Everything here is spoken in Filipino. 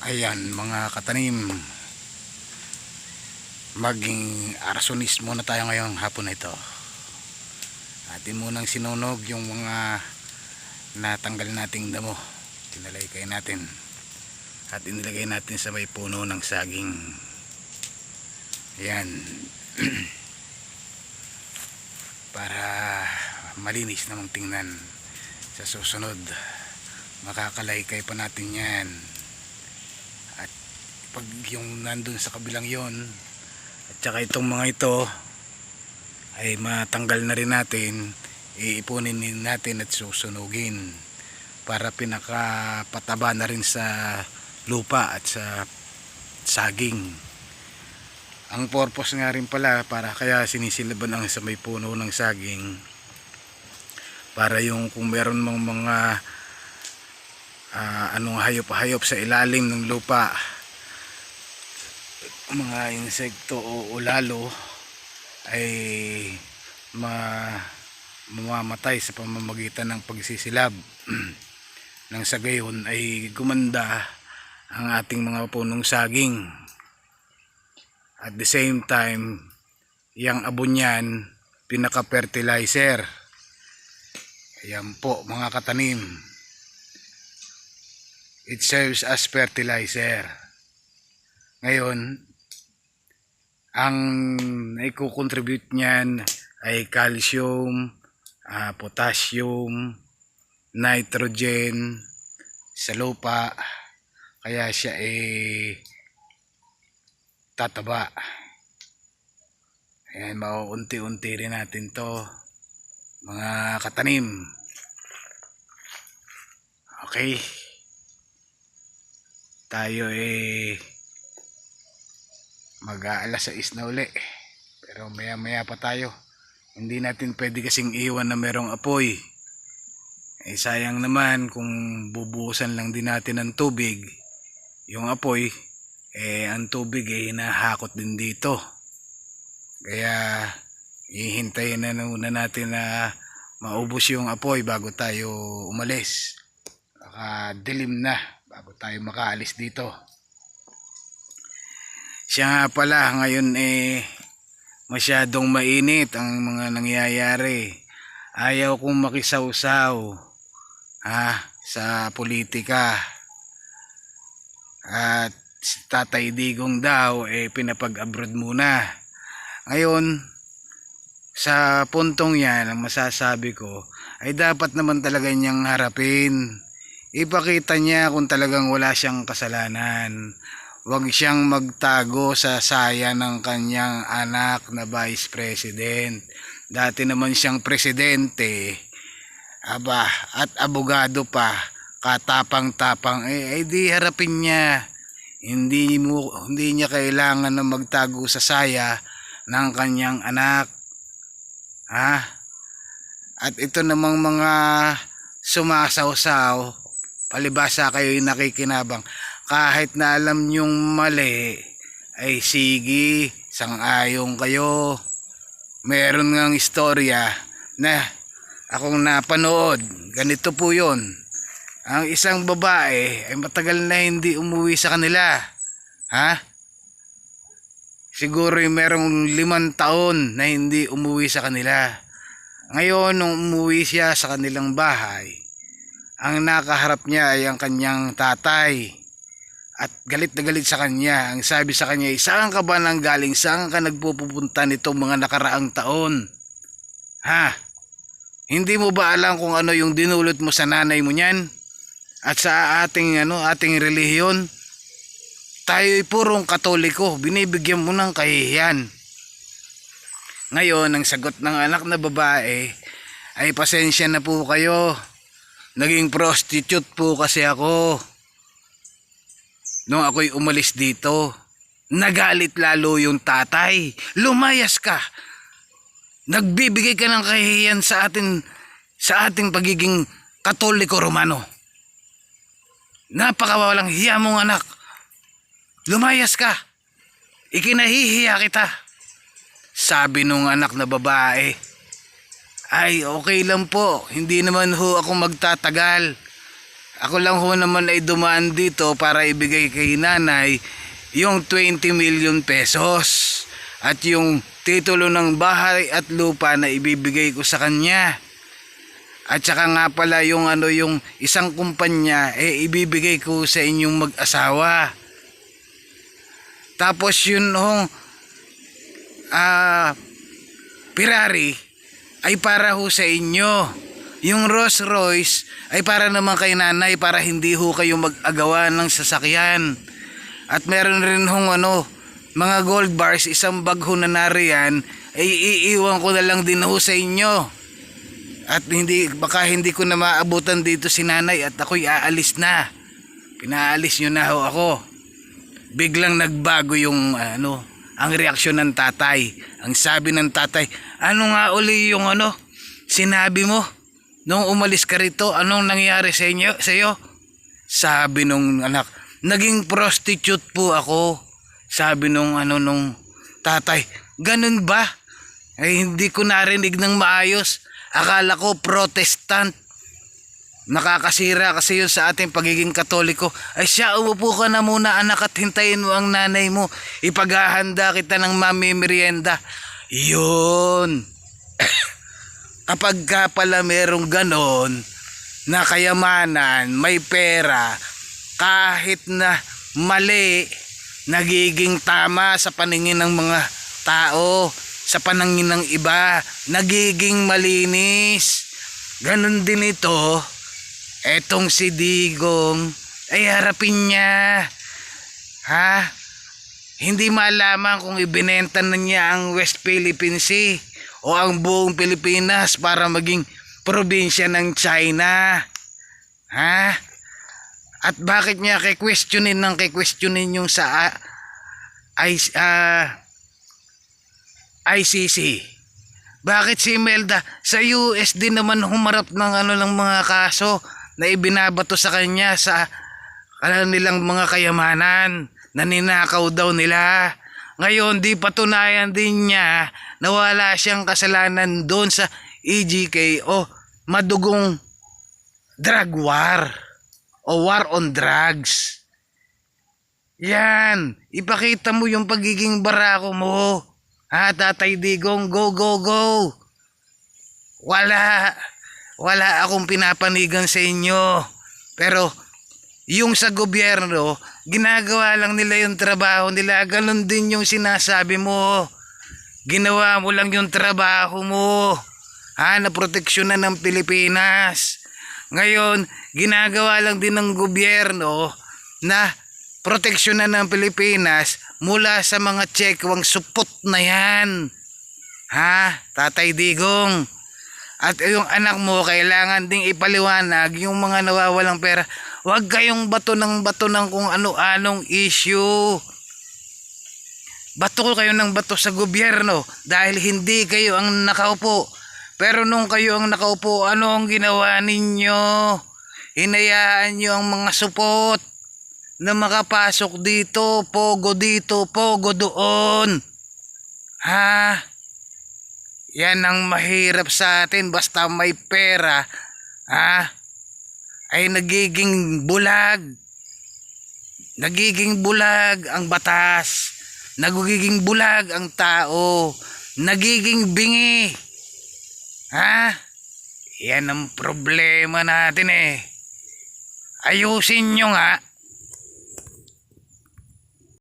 Ayan mga katanim. Maging arsonis muna tayo ngayong hapon na ito. Atin munang sinunog yung mga natanggal nating damo. Tinalaykay natin. At inilagay natin sa may puno ng saging. Ayan. Para malinis namang tingnan sa susunod. Makakalaykay pa natin yan pag yung nandun sa kabilang yon at saka itong mga ito ay matanggal na rin natin iipunin natin at susunugin para pinakapataba na rin sa lupa at sa saging. Ang purpose nga rin pala para kaya sinisilaban ang sa may puno ng saging para yung kung meron mang mga ah, anong hayop-hayop sa ilalim ng lupa mga insekto o ulalo ay ma mamamatay sa pamamagitan ng pagsisilab. Nang sa gayon ay gumanda ang ating mga punong saging. At the same time yung abon niyan pinaka fertilizer ayan po mga katanim. It serves as fertilizer. Ngayon, ang naiko-contribute niyan ay calcium, ah, potassium, nitrogen sa lupa. Kaya siya eh tataba. Ayan, mauunti-unti rin natin to mga katanim. Okay tayo eh mag-aalas 6 na uli. Pero maya maya pa tayo. Hindi natin pwede kasing iwan na merong apoy. Eh sayang naman kung bubuhusan lang din natin ng tubig. Yung apoy eh ang tubig eh hinahakot din dito. Kaya ihintayin na muna natin na maubos yung apoy bago tayo umalis. Baka dilim na bago tayo makaalis dito. Siya pala ngayon eh masyadong mainit ang mga nangyayari. Ayaw kong makisawsaw ha, sa politika. At si Tatay Digong daw eh pinapag-abroad muna. Ngayon, sa puntong yan, ang masasabi ko, ay dapat naman talaga niyang harapin ipakita niya kung talagang wala siyang kasalanan. Huwag siyang magtago sa saya ng kanyang anak na vice president. Dati naman siyang presidente. Aba, at abogado pa, katapang-tapang, eh, eh di harapin niya. Hindi mo hindi niya kailangan na magtago sa saya ng kanyang anak. Ha? At ito namang mga sumasawsaw palibasa kayo nakikinabang kahit na alam nyong mali ay sige sang-ayong kayo. Meron ngang istorya na akong napanood. Ganito po yon ang isang babae ay matagal na hindi umuwi sa kanila. Ha? Siguro yung merong limang taon na hindi umuwi sa kanila. Ngayon nung umuwi siya sa kanilang bahay ang nakaharap niya ay ang kanyang tatay. At galit na galit sa kanya. Ang sabi sa kanya, saan ka ba nang galing? Saan ka nagpupunta nitong mga nakaraang taon? Ha? Hindi mo ba alam kung ano yung dinulot mo sa nanay mo niyan? At sa ating ano, ating relihiyon? Tayo'y purong katoliko, binibigyan mo ng kahihiyan. Ngayon, ang sagot ng anak na babae ay pasensya na po kayo Naging prostitute po kasi ako. Nung ako'y umalis dito, nagalit lalo yung tatay. Lumayas ka. Nagbibigay ka ng kahihiyan sa atin sa ating pagiging katoliko romano. Napakawalang hiya mong anak. Lumayas ka. Ikinahihiya kita. Sabi nung anak na babae. Ay, okay lang po. Hindi naman ho ako magtatagal. Ako lang ho naman ay dumaan dito para ibigay kay nanay yung 20 million pesos at yung titulo ng bahay at lupa na ibibigay ko sa kanya. At saka nga pala yung ano yung isang kumpanya eh ibibigay ko sa inyong mag-asawa. Tapos yun hong ah Ferrari ay para ho sa inyo. Yung Rolls Royce ay para naman kay nanay para hindi ho kayo mag-agawa ng sasakyan. At meron rin hong ano, mga gold bars, isang bag ho na nariyan, ay iiwan ko na lang din ho sa inyo. At hindi, baka hindi ko na maabutan dito si nanay at ako'y aalis na. Pinaalis nyo na ho ako. Biglang nagbago yung ano, ang reaksyon ng tatay. Ang sabi ng tatay, ano nga uli yung ano, sinabi mo? Nung umalis ka rito, anong nangyari sa inyo, sa iyo? Sabi nung anak, naging prostitute po ako. Sabi nung ano nung tatay, ganun ba? Ay hindi ko narinig ng maayos. Akala ko protestant. Nakakasira kasi yun sa ating pagiging katoliko. Ay siya, umupo ka na muna anak at hintayin mo ang nanay mo. Ipaghahanda kita ng mami merienda. Yun. Kapag ka pala merong ganon na kayamanan, may pera, kahit na mali, nagiging tama sa paningin ng mga tao, sa panangin ng iba, nagiging malinis. Ganon din ito. Etong si Digong, ay harapin niya. Ha? Hindi malaman kung ibinenta na niya ang West Philippine Sea o ang buong Pilipinas para maging probinsya ng China. Ha? At bakit niya kay-questionin ng kay-questionin yung sa ah, I, ah, ICC? Bakit si Imelda sa US din naman humarap ng ano ng mga kaso na ibinabato sa kanya sa kanilang mga kayamanan na ninakaw daw nila. Ngayon, di patunayan din niya na wala siyang kasalanan doon sa EGK o madugong drug war o war on drugs. Yan, ipakita mo yung pagiging barako mo. Ha, Tatay Digong, go, go, go. Wala, wala akong pinapanigan sa inyo. Pero, yung sa gobyerno, ginagawa lang nila yung trabaho nila. Ganon din yung sinasabi mo. Ginawa mo lang yung trabaho mo. Ha, na proteksyonan ng Pilipinas. Ngayon, ginagawa lang din ng gobyerno na proteksyonan ng Pilipinas mula sa mga tsekwang supot na yan. Ha, Tatay Digong. At yung anak mo, kailangan ding ipaliwanag yung mga nawawalang pera. Huwag kayong bato ng bato ng kung ano-anong issue. Bato kayo ng bato sa gobyerno dahil hindi kayo ang nakaupo. Pero nung kayo ang nakaupo, ano ang ginawa ninyo? Hinayaan nyo ang mga supot na makapasok dito, pogo dito, pogo doon. Ha? Yan ang mahirap sa atin basta may pera, ha? Ay nagiging bulag. Nagiging bulag ang batas. Nagiging bulag ang tao. Nagiging bingi. Ha? Yan ang problema natin eh. Ayusin nyo nga